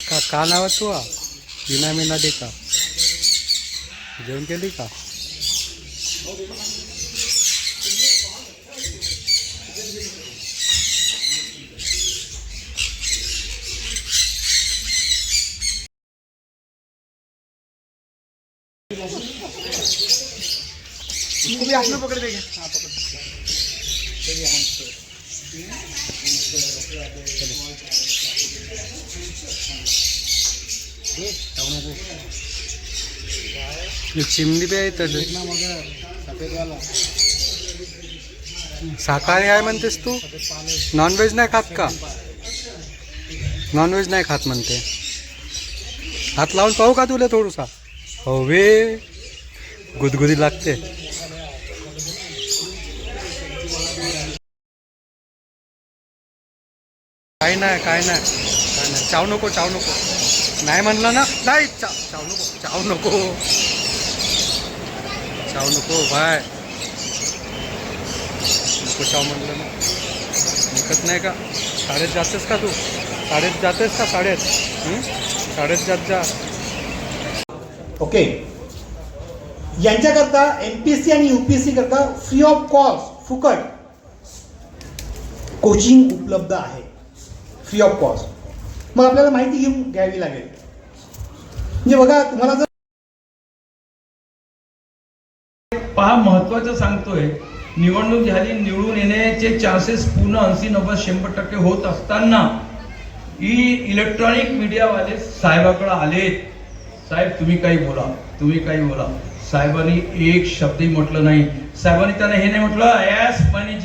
का का नाव आहे तू विना मीना का जेवण का इसको भी हाथ में पकड़ देंगे ये चिमणी बी आहे तर शाकाहारी आहे म्हणतेस तू? नॉनव्हेज नाही खात का? नॉनव्हेज नाही खात म्हणते हात लावून पाहू का तुला थोडूसा? हो अवे गुदगुदी लागते। काय नाही काय नाही. काय नाही. चाव नको चाव नको. नाही म्हणलं ना. नाही चाव चाव नको चाव नको. चाव नको बाय. नको चाव म्हणलं ना. ऐकत नाही का? शाळेत जातेस का तू? शाळेत जातेस का शाळेत? शाळेत जात जा. ओके यांच्याकरता एम पी सी आणि यू पी सी करता फ्री ऑफ कॉस्ट फुकट कोचिंग उपलब्ध आहे. फ्री ऑफ कॉस्ट मग आपल्याला माहिती घेऊन घ्यावी लागेल. म्हणजे बघा तुम्हाला जर पहा महत्वाचं सांगतोय निवडणूक झाली निवडून येण्याचे चान्सेस पूर्ण ऐंशी नव्वद शंभर टक्के होत असताना ही इलेक्ट्रॉनिक मीडियावाले साहेबाकडे आले साहेब तुम्ही काही बोला तुम्ही काही बोला. साहेबांनी एक शब्दही म्हटलं नाही. साहेबांनी त्यांना हे नाही म्हटलं यास मनी